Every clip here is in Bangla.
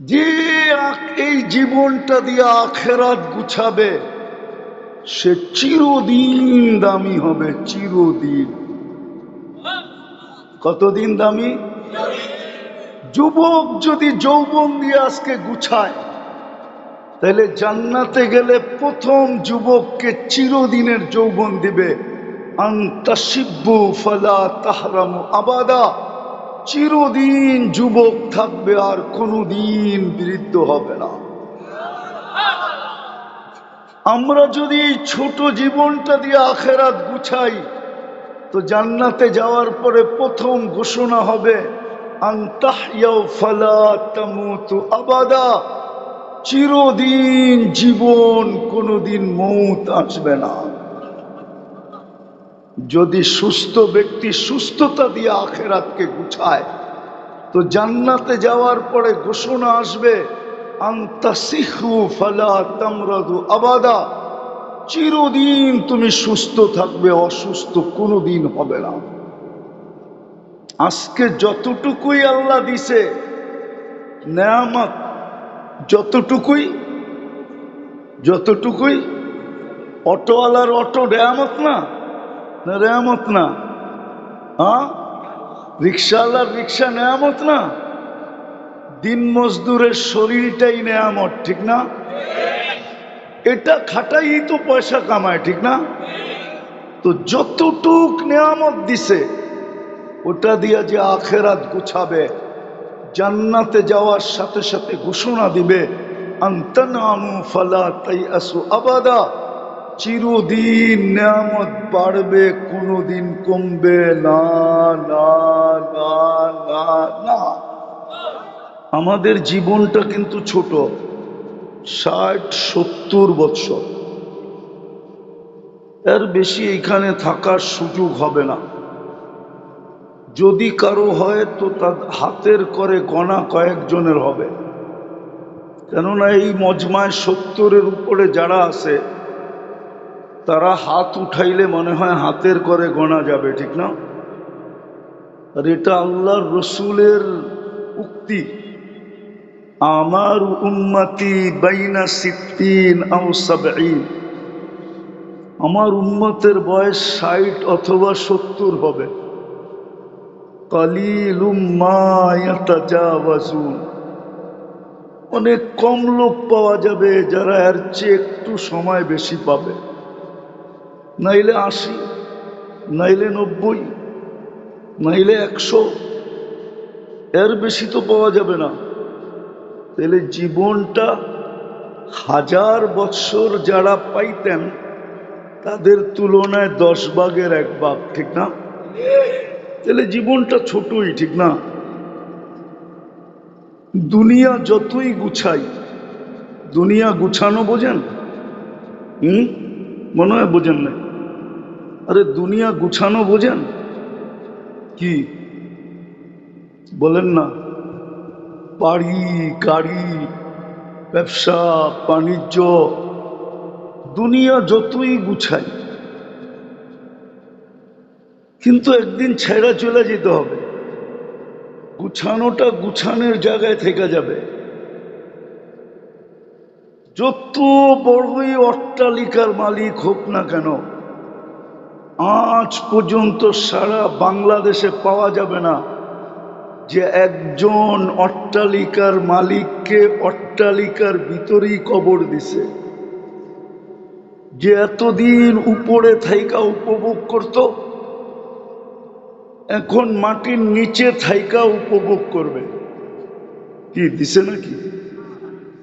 যে এই জীবনটা দিয়ে আখেরাত গুছাবে, সে চিরদিন দামি হবে, চিরদিন। কতদিন দামি? যুবক যদি যৌবন দিয়ে আজকে গুছায়, তাহলে জান্নাতে গেলে প্রথম যুবককে চিরদিনের যৌবন দিবে। আন্তাসিব্বু ফালা আবাদা। চিরদিন যুবক থাকবে আর কোনোদিন বৃদ্ধ হবে না। আমরা যদি ছোট জীবনটা দিয়ে আখেরাত গুছাই, তো জান্নাতে যাওয়ার পরে প্রথম ঘোষণা হবে আবাদা। চিরদিন জীবন কোনোদিন মৌত আসবে না। যদি সুস্থ ব্যক্তি সুস্থতা দিয়ে আখেরাতকে গুছায়, তো জান্নাতে যাওয়ার পরে ঘোষণা আসবে আবাদা। চিরদিন তুমি সুস্থ থাকবে, অসুস্থ কোনোদিন হবে না। আজকে যতটুকুই আল্লাহ দিছে, নেয়ামত যতটুকুই যতটুকুই, অটোওয়ালার অটো রেয়ামত না না রেয়ামত না। হ্যাঁ রিক্সাওয়ালার রিক্সা নেয়ামত না? দিন মজদুরের শরীরটাই নেয়ামত, ঠিক না? এটা খাটাই তো পয়সা কামায়, ঠিক না? তো যতটুক নেয়ামত দিছে, ওটা দিয়া যে আখেরাত গুছাবে, জান্নাতে যাওয়ার সাথে সাথে ঘোষণা দিবে, আন্তনামু ফালা তাই আসু আবাদা। চিরদিন নিয়ামত বাড়বে, কোনোদিন কমবে না না না না না। আমাদের জীবনটা কিন্তু ছোট, ষাট, সত্তর বৎসর এর বেশি এখানে থাকার সুযোগ হবে না। যদি কারও হয় তো তার হাতের করে গণা কয়েকজনের হবে। কেননা এই মজমায় সত্তরের উপরে যারা আছে তারা হাত উঠাইলে মনে হয় হাতের করে গোনা যাবে, ঠিক না? আর এটা আল্লাহর রসুলের উক্তি। আমার উন্মতি বাইনা সিদ্দিন আমার উন্মতের বয়স ষাট অথবা সত্তর হবে। অনেক কম লোক পাওয়া যাবে যারা এর চেয়ে একটু সময় বেশি পাবে। নাইলে আশি, নাইলে নব্বই, নাইলে একশো। এর বেশি তো পাওয়া যাবে না। তাহলে জীবনটা হাজার বৎসর যারা পাইতেন, তাদের তুলনায় দশ ভাগের এক ভাগ, ঠিক না? তাহলে জীবনটা ছোটই, ঠিক না? দুনিয়া যতই গুছাই, দুনিয়া গুছানো বোঝেন? হুম? মনে হয় বোঝেন না আরে দুনিয়া গুছানো বোঝেন? কি? বলেন না। বাড়ি, গাড়ি, ব্যবসা, বাণিজ্য, দুনিয়া যতই গুছাই। কিন্তু একদিন ছেড়া চলে যেতে হবে। গুছানোটা গুছানোর জায়গায় থেকে যাবে। যত বড়ই অট্টালিকার মালিক হোক না কেন আজ পর্যন্ত সারা বাংলাদেশে পাওয়া যাবে না যে একজন অট্টালিকার মালিককে অট্টালিকার ভিতরেই কবর দিছে। যে এতদিন উপরে থাইকা উপভোগ করত, এখন মাটির নিচে থাইকা উপভোগ করবে। কি দিছে নাকি?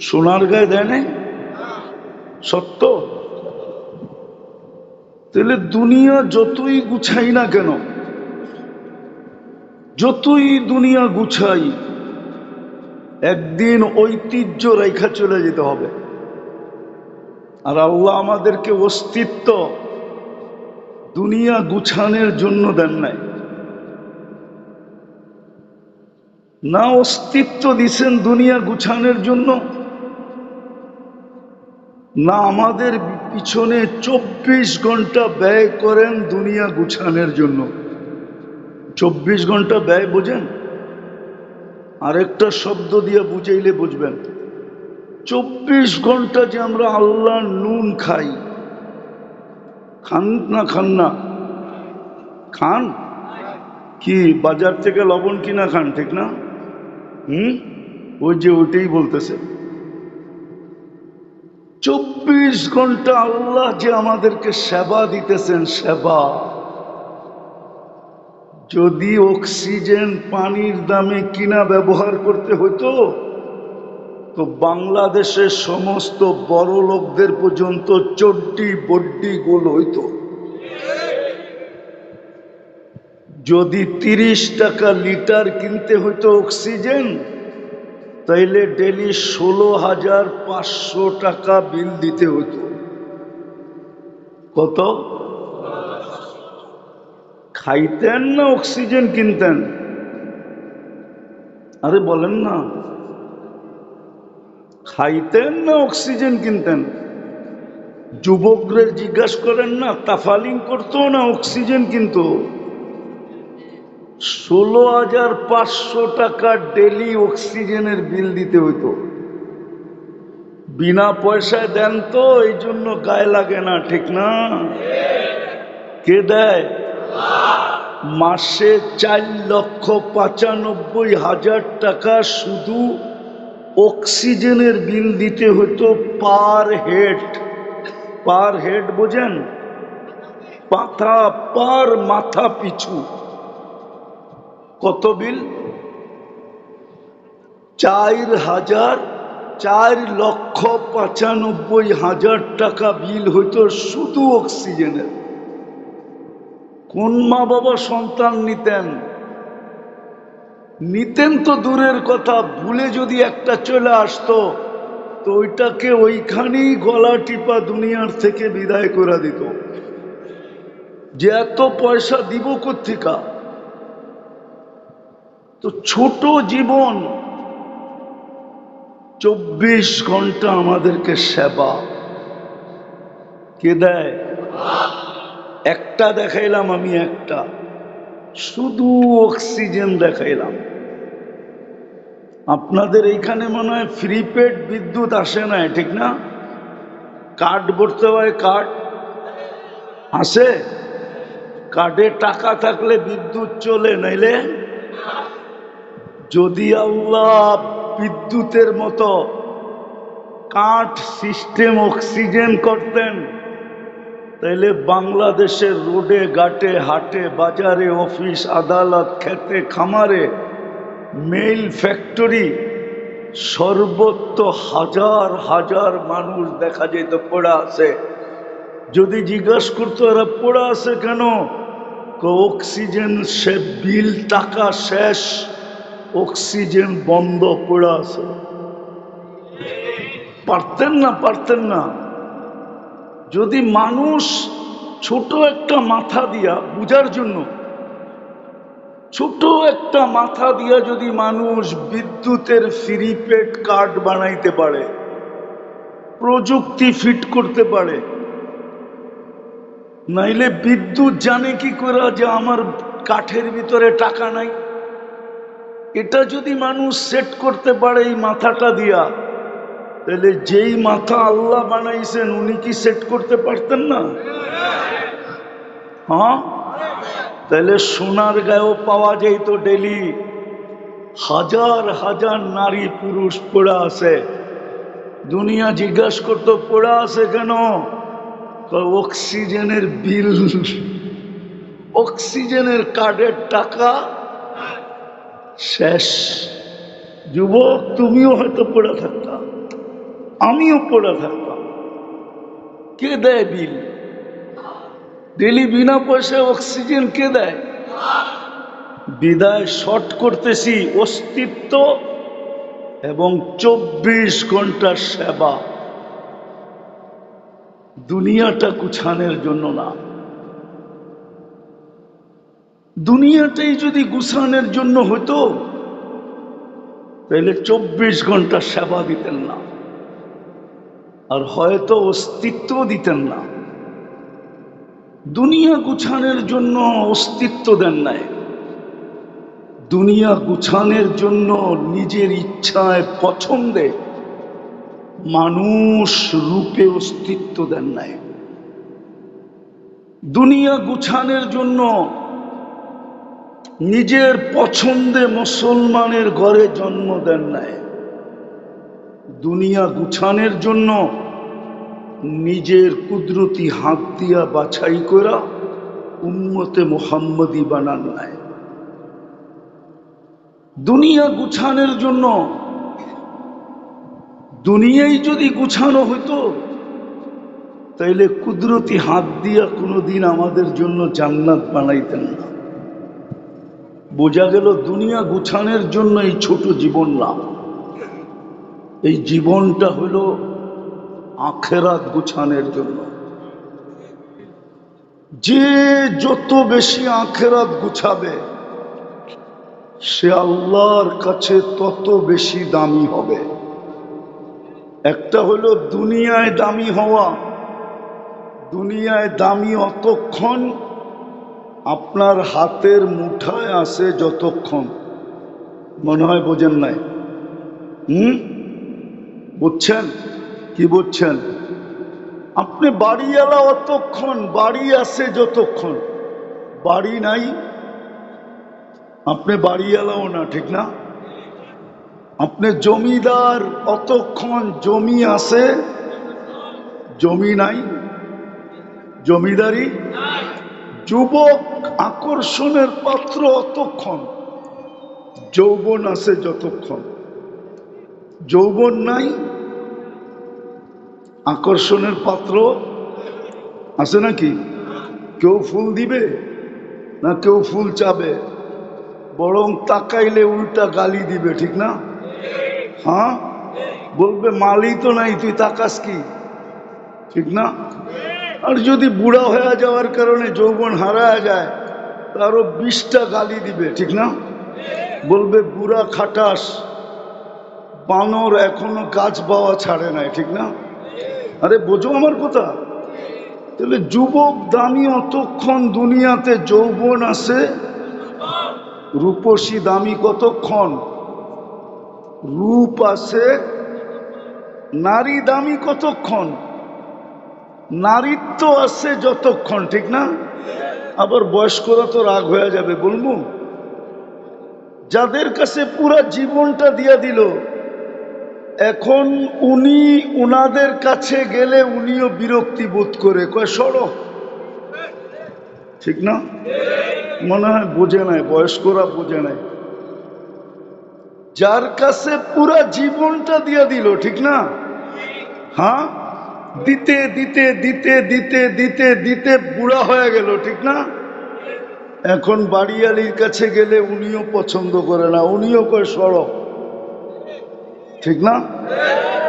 সোনার গায়ে দেয় সত্য? তাহলে দুনিয়া যতই গুছাই না কেন, যতই দুনিয়া গুছাই, একদিন ঐতিহ্য রেখা চলে যেতে হবে। আর আল্লাহ আমাদেরকে অস্তিত্ব দুনিয়া গুছানোর জন্য দেন নাই। না অস্তিত্ব দিছেন দুনিয়া গুছানোর জন্য না আমাদের পিছনে চব্বিশ ঘণ্টা ব্যয় করেন দুনিয়া গুছানোর জন্য। চব্বিশ ঘণ্টা ব্যয় বোঝেন? আরেকটা শব্দ দিয়ে বুঝাইলে বুঝবেন। চব্বিশ ঘণ্টা যে আমরা আল্লাহ নুন খাই। খান না খান না? খান? কি, বাজার থেকে লবণ কিনা খান, ঠিক না? হুম? ওই যে ওইটাই বলতেছে। চব্বিশ ঘণ্টা আল্লাহ যে আমাদেরকে সেবা দিতেছেন, সেবা। যদি অক্সিজেন পানির দামে কিনা ব্যবহার করতে হতো তো বাংলাদেশের সমস্ত বড় লোকদের পর্যন্ত চড্ডি বড্ডি গোল হইতো। যদি তিরিশ টাকা লিটার কিনতে হইতো অক্সিজেন তাইলে ডেলি ষোলো হাজার পাঁচশো টাকা বিল দিতে হতো। কত? খাইতেন না অক্সিজেন কিনতেন? আরে বলেন না। খাইতেন না অক্সিজেন কিনতেন? যুবকদের জিজ্ঞাসা করেন না, তাফালিং করতো না অক্সিজেন কিন্তু? ষোলো হাজার পাঁচশো টাকা ডেলি অক্সিজেনের বিল দিতে হইতো। বিনা পয়সায় দেন তো, এই জন্য গায়ে লাগে না, ঠিক না? কে দেয়? মাসে চার লক্ষ পঁচানব্বই হাজার টাকা শুধু অক্সিজেনের বিল দিতে হতো পার হেড। পার হেড বোঝেন? পাথা পার মাথা পিছু। কত বিল চার হাজার, চার লক্ষ পঁচানব্বই হাজার টাকা বিল হইতো শুধু অক্সিজেনের। কোন মা বাবা সন্তান নিতেন? নিতেন তো দূরের কথা, ভুলে যদি একটা চলে আসতো, তো ওইটাকে ওইখানেই গলা টিপা দুনিয়ার থেকে বিদায় করে দিত। যে এত পয়সা দিব কোথেকা তো ছোট জীবন, চব্বিশ ঘণ্টা আমাদেরকে সেবা। কে দেয়? একটা দেখাইলাম, আমি একটা। শুধু অক্সিজেন দেখাইলাম। আপনাদের এইখানে মনে হয় ফ্রি পেড বিদ্যুৎ আসে না ঠিক না? কার্ড ভরতে হয়, কার্ড। আসে? কার্ডে টাকা থাকলে বিদ্যুৎ চলে, নাইলে যদি আল্লাহ বিদ্যুতের মতো কাঠ সিস্টেম অক্সিজেন করতেন তাহলে বাংলাদেশের রোডে, ঘাটে, হাটে, বাজারে, অফিস, আদালত, খেতে, খামারে, মেইল ফ্যাক্টরি সর্বত্র হাজার হাজার মানুষ দেখা যেত পড়া আছে। যদি জিজ্ঞাসা করতো, এরা পড়া আছে কেন? অক্সিজেন সে, বিল টাকা শেষ। অক্সিজেন বন্ধ পড়া আছে। পারতেন না পারতেন না। যদি মানুষ ছোট একটা মাথা দিয়া, বুঝার জন্য, ছোট একটা মাথা দিয়া যদি মানুষ বিদ্যুতের ফ্রি পেড কার্ড বানাইতে পারে, প্রযুক্তি ফিট করতে পারে, নাইলে বিদ্যুৎ জানে কি করে যে আমার কাঠের ভিতরে টাকা নাই? এটা যদি মানুষ সেট করতে পারে এই মাথাটা দিয়া, তাহলে যেই মাথা আল্লাহ বানাইছেন উনি কি সেট করতে পারতেন না? হ্যাঁ? তাহলে সোনার গায়েও পাওয়া যেত ডেলি হাজার হাজার নারী পুরুষ পড়া আছে। দুনিয়া জিজ্ঞাসা করতো, পড়া আছে কেন? অক্সিজেনের বিল, অক্সিজেনের কার্ডের টাকা শেষ। যুবক, তুমিও হয়তো পড়ে থাকতাম আমিও পড়ে থাকতাম কে দেয় বিল? ডেলি বিনা পয়সায় অক্সিজেন কে দেয়? বিদায় শর্ট করতেছি অস্তিত্ব এবং চব্বিশ ঘণ্টার সেবা। দুনিয়াটা কুছানের জন্য না। দুনিয়াটাই যদি গুছানোর জন্য হতো তাহলে চব্বিশ ঘণ্টা সেবা দিতেন না। আর হয়তো অস্তিত্ব দিতেন না। দুনিয়া গুছানের জন্য অস্তিত্ব দেন নাই। দুনিয়া গুছানের জন্য নিজের ইচ্ছায় পছন্দে মানুষ রূপে অস্তিত্ব দেন নাই। দুনিয়া গুছানের জন্য নিজের পছন্দে মুসলমানের ঘরে জন্ম দেন নাই। দুনিয়া গুছানোর জন্য নিজের কুদরতি হাত দিয়া বাছাই করা উম্মতে মোহাম্মদী বানান নাই। দুনিয়া গুছানোর জন্য দুনিয়াই যদি গুছানো হইতো, তাইলে কুদরতি হাত দিয়া কোনোদিন আমাদের জন্য জান্নাত বানাইতেন না। বোঝা গেল দুনিয়া গুছানোর জন্য এই ছোট জীবন না এই জীবনটা হলো আখেরাত গুছানোর জন্য। যে যত বেশি আখেরাত গুছাবে, সে আল্লাহর কাছে তত বেশি দামি হবে। একটা হলো দুনিয়ায় দামি হওয়া, দুনিয়ায় দামি অতক্ষণ আপনার হাতের মুঠায় আসে যতক্ষণ। মনে হয় বোঝেন নাই। হুম? বুঝছেন? কি বুঝছেন? আপনি বাড়িওয়ালা অতক্ষণ, বাড়ি আসে যতক্ষণ। বাড়ি নাই? আপনি বাড়িওয়ালাও না, ঠিক না? আপনি জমিদার অতক্ষণ জমি আছে? জমি নাই? জমিদারি? যুবক আকর্ষণের পাত্র অতক্ষণ। যৌবন আছে যতক্ষণ। যৌবন নাই, আকর্ষণের পাত্র আছে নাকি? কেউ ফুল দিবে না কেউ ফুল চাবে? বরং তাকাইলে উল্টা গালি দিবে, ঠিক না? হ্যাঁ? বলবে, মালি তো নাই, তুই তাকাস কি? ঠিক না? আর যদি বুড়া হয়ে যাওয়ার কারণে যৌবন হারায় যায়, তারও বিশটা গালি দিবে, ঠিক না? বলবে, বুড়া খাটাস, বানর এখনও গাছ পাওয়া ছাড়ে নাই, ঠিক না? আরে, বোঝো আমার কথা? তাহলে যুবক দামি অতক্ষণ দুনিয়াতে যৌবন আছে? রূপসী দামি কতক্ষণ? রূপ আছে, নারী দামি কতক্ষণ? নারীত্ব আছে যতক্ষণ, ঠিক না? আবার বয়স্করা তো রাগ হয়ে যাবে, বলব। যাদের কাছে পুরা জীবনটা দিয়া দিল, এখন উনি উনাদের কাছে গেলে উনিও বিরক্তি বোধ করে, কয় সড়ো ঠিক না? মনে হয় বোঝে নাই, বয়স্করা বোঝে নাই। যার কাছে পুরা জীবনটা দিয়ে দিল, ঠিক না? হ্যাঁ? দিতে দিতে দিতে দিতে দিতে দিতে বুড়া হয়ে গেল, ঠিক না? এখন বাড়িয়ালির কাছে গেলে উনিও পছন্দ করে না, উনিও কয় সড়ক ঠিক না?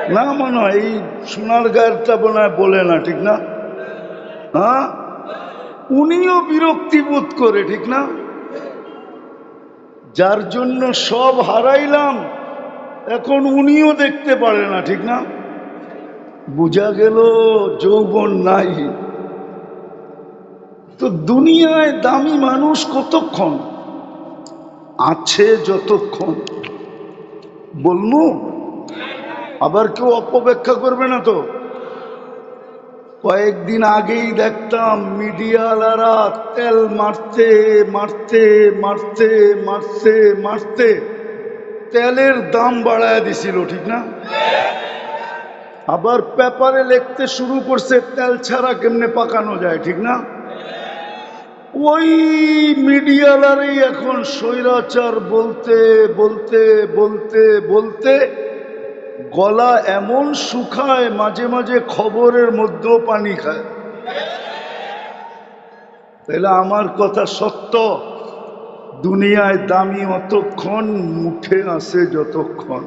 না মনে হয়, এই সোনার গায়েরটা মনে বলে না, ঠিক না? হ্যাঁ? উনিও বিরক্তি বোধ করে, ঠিক না? যার জন্য সব হারাইলাম, এখন উনিও দেখতে পারে না, ঠিক না? বোঝা গেল যৌবন নাই। তো দুনিয়ায় দামি মানুষ কতক্ষণ? আছে যতক্ষণ। বললু আবার কেউ অপব্যাখ্যা করবে না তো? কয়েকদিন আগেই দেখতাম মিডিয়ালারা তেল মারতে মারতে মারতে মারতে মারতে তেলের দাম বাড়ায় দিছিল, ঠিক না? আবার পেপারে লিখতে শুরু করছে, তেল ছাড়া কেমনে পাকানো যায়, ঠিক না? ওই মিডিয়ালারই এখন স্বৈরাচার বলতে বলতে বলতে বলতে গলা এমন শুকায়, মাঝে মাঝে খবরের মধ্যেও পানি খায়। তাহলে আমার কথা সত্য? দুনিয়ায় দামি অতক্ষণ, মুখে আসে যতক্ষণ।